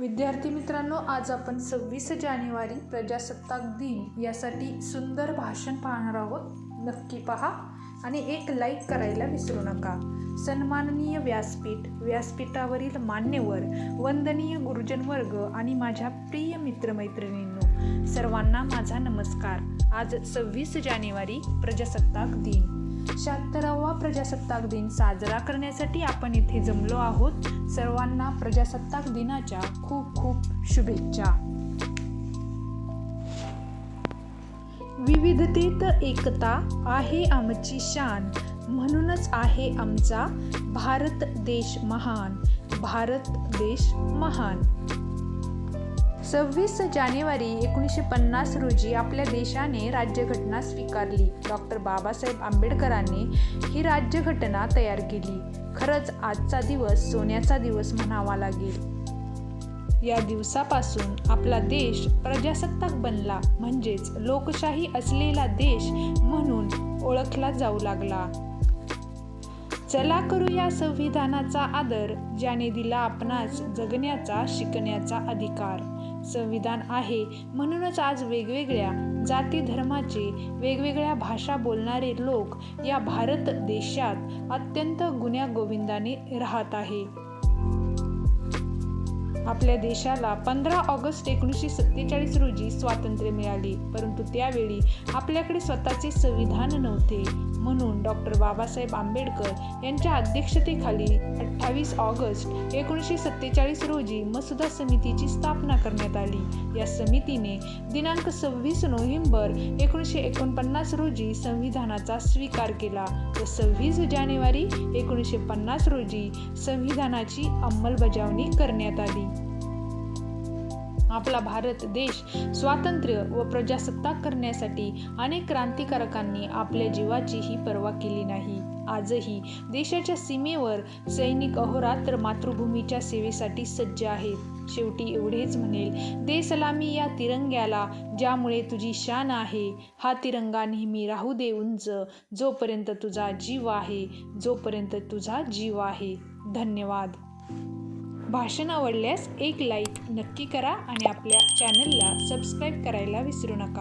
विद्यार्थी मित्रांनो आज आपण सव्वीस जानेवारी प्रजासत्ताक दिन यासाठी सुंदर भाषण पाहणार आहोत. नक्की पहा आणि एक लाईक करायला विसरू नका. सन्माननीय व्यासपीठ व्यासपीठावरील मान्यवर वंदनीय गुरुजन वर्ग आणि माझ्या प्रिय मित्रमैत्रिणींनो सर्वांना माझा नमस्कार. आज सव्वीस जानेवारी प्रजासत्ताक दिन. शहात्तरावा प्रजासत्ताक दिन साजरा करण्यासाठी आपण इथे जमलो आहोत. सर्वांना प्रजासत्ताक दिनाच्या खूप खूप शुभेच्छा. विविधतेत एकता आहे आमची शान. म्हणूनच आहे आमचा भारत देश महान. भारत देश महान. सव्वीस जानेवारी एकोणीसशे पन्नास रोजी आपल्या देशाने राज्यघटना स्वीकारली. डॉक्टर बाबासाहेब आंबेडकरांनी ही राज्यघटना तयार केली. खरंच आजचा दिवस सोन्याचा दिवस म्हणावा लागेल. या दिवसापासून आपला देश प्रजासत्ताक बनला. म्हणजेच लोकशाही असलेला देश म्हणून ओळखला जाऊ लागला. चला करूया संविधानाचा आदर ज्याने दिला आपणास जगण्याचा शिकण्याचा अधिकार. संविधान आहे. म्हणूनच आज वेगवेगळ्या जाती धर्माचे वेगवेगळ्या भाषा बोलणारे लोक या भारत देशात अत्यंत गुण्यागोविंदाने राहत आहे. आपल्या देशाला पंधरा ऑगस्ट एकोणीसशे सत्तेचाळीस रोजी स्वातंत्र्य मिळाले. परंतु त्यावेळी आपल्याकडे स्वतःचे संविधान नव्हते. म्हणून डॉक्टर बाबासाहेब आंबेडकर यांच्या अध्यक्षतेखाली अठ्ठावीस ऑगस्ट एकोणीसशे सत्तेचाळीस रोजी मसुदा समितीची स्थापना करण्यात आली. या समितीने दिनांक सव्वीस नोव्हेंबर एकोणीसशे एकोणपन्नास रोजी संविधानाचा स्वीकार केला. व सव्वीस जानेवारी एकोणीसशे पन्नास रोजी संविधानाची अंमलबजावणी करण्यात आली. आपला भारत देश स्वातंत्र्य व प्रजासत्ताक करण्यासाठी अनेक क्रांतिकारकांनी आपल्या जीवाचीही पर्वा केली नाही. आजही देशाच्या सीमेवर सैनिक अहोरात्र मातृभूमीच्या सेवेसाठी सज्ज आहेत. शेवटी एवढेच म्हणेल दे सलामी या तिरंग्याला ज्यामुळे तुझी शान आहे. हा तिरंगा नेहमी राहू दे उंच. जोपर्यंत तुझा जीव आहे जोपर्यंत तुझा जीव आहे. धन्यवाद. भाषण आवडल्यास एक लाईक नक्की करा आणि आपल्या चॅनलला सबस्क्राईब करायला विसरू नका.